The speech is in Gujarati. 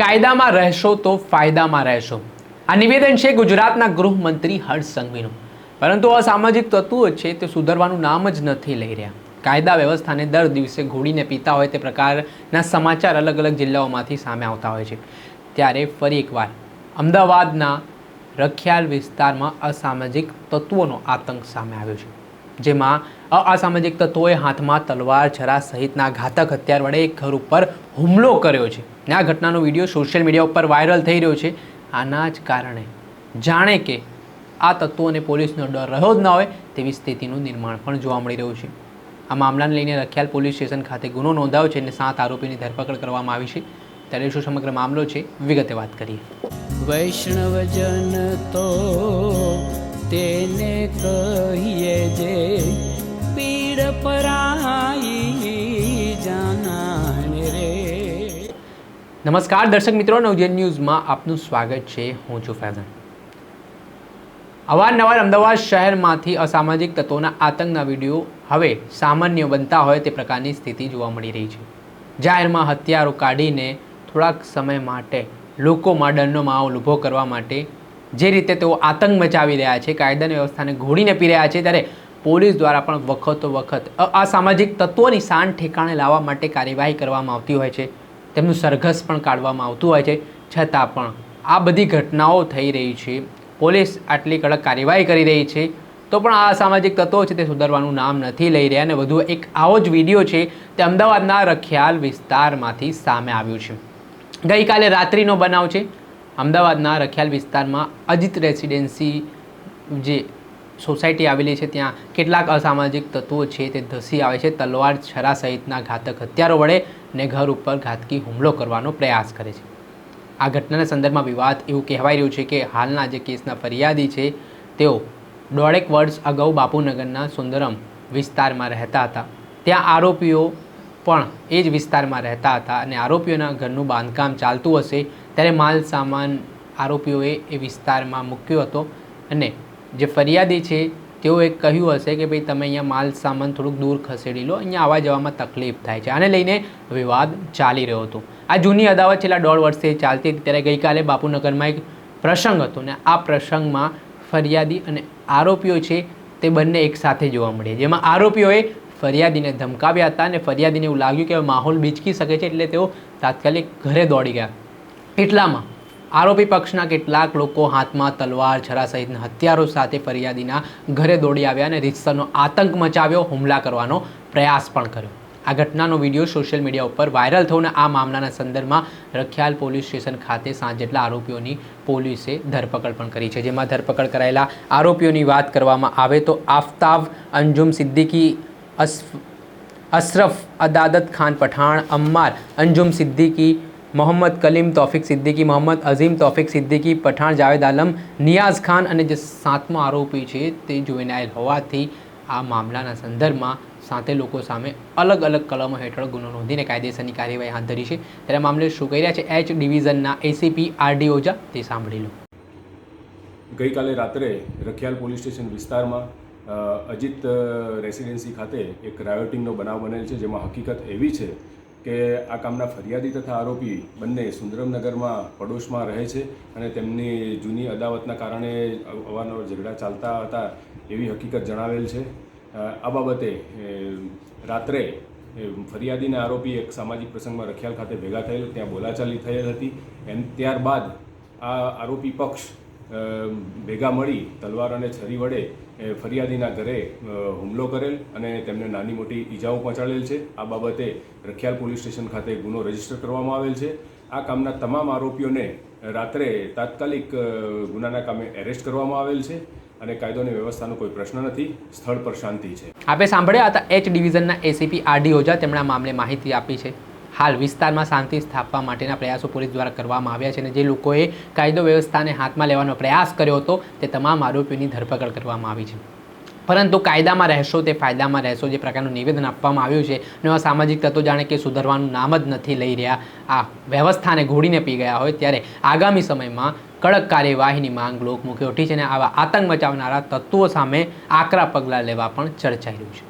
કાયદામાં રહેશો તો ફાયદામાં રહેશો. આ નિવેદન છે ગુજરાતના ગૃહમંત્રી હર્ષ સંઘવીનું. પરંતુ અસામાજિક તત્વો છે તે સુધરવાનું નામ જ નથી લઈ રહ્યા. કાયદા વ્યવસ્થાને દર દિવસે ઘોડીને પીતા હોય તે પ્રકારના સમાચાર અલગ અલગ જિલ્લાઓમાંથી સામે આવતા હોય છે. ત્યારે ફરી એકવાર, અમદાવાદના રખિયાલ વિસ્તારમાં અસામાજિક તત્વોનો આતંક સામે આવ્યો છે. જેમાં અસામાજિક તત્વોએ હાથમાં તલવાર, જરા સહિતના ઘાતક હથિયાર વડે એક ઘર ઉપર હુમલો કર્યો છે. આ ઘટનાનો વીડિયો સોશિયલ મીડિયા ઉપર વાયરલ થઈ રહ્યો છે. આના જ કારણે જાણે કે આ તત્વોને પોલીસનો ડર રહ્યો જ ન હોય તેવી સ્થિતિનું નિર્માણ પણ જોવા મળી રહ્યું છે. આ મામલાને લઈને રખિયાલ પોલીસ સ્ટેશન ખાતે ગુનો નોંધાયો છે અને સાત આરોપીની ધરપકડ કરવામાં આવી છે. ત્યારે શું સમગ્ર મામલો છે વિગતે વાત કરીએ. વૈષ્ણવજન તો તેને કહીએ જે પીડ પરાઈ જાનાને રે. નમસ્કાર દર્શક મિત્રો નવજન ન્યૂઝમાં આપનું સ્વાગત છે. હું છું ફેઝન. અવારનવાર અમદાવાદ શહેરમાંથી અસામાજિક તત્વોના આતંકના વીડિયો હવે સામાન્ય બનતા હોય તે પ્રકારની સ્થિતિ જોવા મળી રહી છે. જાહેરમાં હથિયારો કાઢીને થોડાક સમય માટે લોકોમાં ડરનો માહોલ ઊભો કરવા માટે જે રીતે તેઓ આતંક મચાવી રહ્યા છે, કાયદાની વ્યવસ્થાને ઘોડીને પી રહ્યા છે, ત્યારે પોલીસ દ્વારા પણ વખતો વખત અસામાજિક તત્વોની શાન ઠેકાણે લાવવા માટે કાર્યવાહી કરવામાં આવતી હોય છે. તેમનું સરઘસ પણ કાઢવામાં આવતું હોય છે. છતાં પણ આ બધી ઘટનાઓ થઈ રહી છે. પોલીસ આટલી કડક કાર્યવાહી કરી રહી છે. તો પણ આ સામાજિક તત્વો છે તે સુધારવાનું નામ નથી લઈ રહ્યા અને વધુ એક આવો જ વીડિયો છે તે અમદાવાદના રખિયાલ વિસ્તારમાંથી સામે આવ્યું છે. ગઈકાલે રાત્રિનો બનાવ છે. અમદાવાદના રખિયાલ વિસ્તારમાં અજિત રેસિડેન્સી જે સોસાયટી આવેલી છે, ત્યાં કેટલાક અસામાજિક તત્વો છે, તે ધસી આવે છે, તલવાર છરા સહિતના ઘાતક હથિયારો વડે ને ઘર ઉપર ઘાતકી હુમલો કરવાનો પ્રયાસ કરે છે. આ ઘટનાના સંદર્ભમાં વિવાદ એવું કહેવાઈ રહ્યું છે કે હાલના જે કેસના ફરિયાદી છે, તેઓ દોઢેક વર્ષ અગાઉ બાપુનગરના સુંદરમ વિસ્તારમાં રહેતા હતા. ત્યાં આરોપીઓ પણ એ જ વિસ્તારમાં રહેતા હતા અને આરોપીઓના ઘરનું બાંધકામ ચાલતું હશે ત્યારે માલ સામાન આરોપીઓએ એ વિસ્તારમાં મૂક્યો હતો અને જે ફરિયાદી છે, તેઓએ કહ્યું હશે કે ભાઈ તમે અહીંયા માલ સામાન થોડુંક દૂર ખસેડી લો, અહીંયા આવવા જવામાં તકલીફ થાય છે. આને લઈને વિવાદ ચાલી રહ્યો હતો. આ જૂની અદાવત છેલ્લા દોઢ વર્ષથી ચાલતી હતી. ત્યારે ગઈકાલે બાપુનગરમાં એક પ્રસંગ હતો ને આ પ્રસંગમાં ફરિયાદી અને આરોપીઓ છે, તે બંને એકસાથે જોવા મળે જેમાં આરોપીઓએ ફરિયાદીને ધમકાવ્યા હતા અને ફરિયાદીને એવું લાગ્યું કે માહોલ બીચકી શકે છે, એટલે તેઓ તાત્કાલિક ઘરે દોડી ગયા. એટલામાં આરોપી પક્ષના કેટલાક લોકો હાથમાં તલવાર છરા સહિતના હથિયારો સાથે ફરિયાદીના ઘરે દોડી આવ્યા અને રીતસરનો આતંક મચાવ્યો, હુમલા કરવાનો પ્રયાસ પણ કર્યો. આ ઘટનાનો વીડિયો સોશિયલ મીડિયા ઉપર વાયરલ થયો આ મામલાના સંદર્ભમાં રખિયાલ પોલીસ સ્ટેશન ખાતે સાત જેટલા આરોપીઓની પોલીસે ધરપકડ પણ કરી છે. જેમાં ધરપકડ કરાયેલા આરોપીઓની વાત કરવામાં આવે તો આફતાબ અંજુમ સિદ્દીકી અશરફ અદાદત ખાન પઠાણ અમ્માર અંજુમ સિદ્દીકી મોહમ્મદ કલીમ તોફિક સિદ્દીકી મોહમ્મદ અઝીમ તોફિક સિદ્દીકી પઠાણ જાવેદ આલમ નિયાઝ ખાન અને જે સાતમો આરોપી છે તે જોઈનાયેલ હોવાથી આ મામલાના સંદર્ભમાં સાતે લોકો સામે અલગ અલગ કલમો હેઠળ ગુનો નોંધીને કાયદેસરની કાર્યવાહી હાથ ધરી છે. ત્યારે મામલે શું કહી રહ્યા છે એચ ડિવિઝનના એસીપી આરડી ઓઝા તે સાંભળી લો. ગઈકાલે રાત્રે રખિયાલ પોલીસ સ્ટેશન વિસ્તારમાં અજીત રેસિડેન્સી ખાતે એક રાયોટિંગનો બનાવ બનેલ છે જેમાં હકીકત એવી છે કે આ કામના ફરિયાદી તથા આરોપી બંને સુંદરમનગરમાં પડોશમાં રહે છે અને તેમની જૂની અદાવતના કારણે અવ- અવારનવાર ઝઘડા ચાલતા હતા એવી હકીકત જણાવેલ છે. આ બાબતે રાત્રે ફરિયાદીને આરોપી એક સામાજિક પ્રસંગમાં રખિયાલ ખાતે ભેગા થયેલ, ત્યાં બોલાચાલી થયેલ હતી. એમ ત્યારબાદ આ આરોપી પક્ષ ભેગા મળી તલવાર અને છરી વડે ફરિયાદીના ઘરે હુમલો કરેલ અને તેમને નાની મોટી ઈજાઓ પહોંચાડેલ છે. આ બાબતે રખિયાલ પોલીસ સ્ટેશન ખાતે ગુનો રજિસ્ટર કરવામાં આવેલ છે. આ કામના તમામ આરોપીઓને રાત્રે તાત્કાલિક ગુનાના કામે એરેસ્ટ કરવામાં આવેલ છે અને કાયદોની વ્યવસ્થાનો કોઈ પ્રશ્ન નથી. સ્થળ પર શાંતિ છે. આપે સાંભળ્યા હતા એચ ડિવિઝનના એસીપી આરડી ઓઝા તેમણે મામલે માહિતી આપી છે. હાલ વિસ્તારમાં શાંતિ સ્થાપવા માટેના પ્રયાસો પોલીસ દ્વારા કરવામાં આવ્યા છે અને જે લોકોએ કાયદો વ્યવસ્થાને હાથમાં લેવાનો પ્રયાસ કર્યો હતો, તે તમામ આરોપીઓની ધરપકડ કરવામાં આવી છે. પરંતુ કાયદામાં રહેશો, તે ફાયદામાં રહેશો, જે પ્રકારનું નિવેદન આપવામાં આવ્યું છે, અને સામાજિક તત્વો જાણે કે સુધરવાનું નામ જ નથી લઈ રહ્યા, આ વ્યવસ્થાને ઘોડીને પી ગયા હોય, ત્યારે આગામી સમયમાં કડક કાર્યવાહીની માંગ લોકમુખે ઉઠી છે અને આવા આતંક મચાવનારા તત્વો સામે આકરા પગલાં લેવા પણ ચર્ચાઈ રહ્યું છે.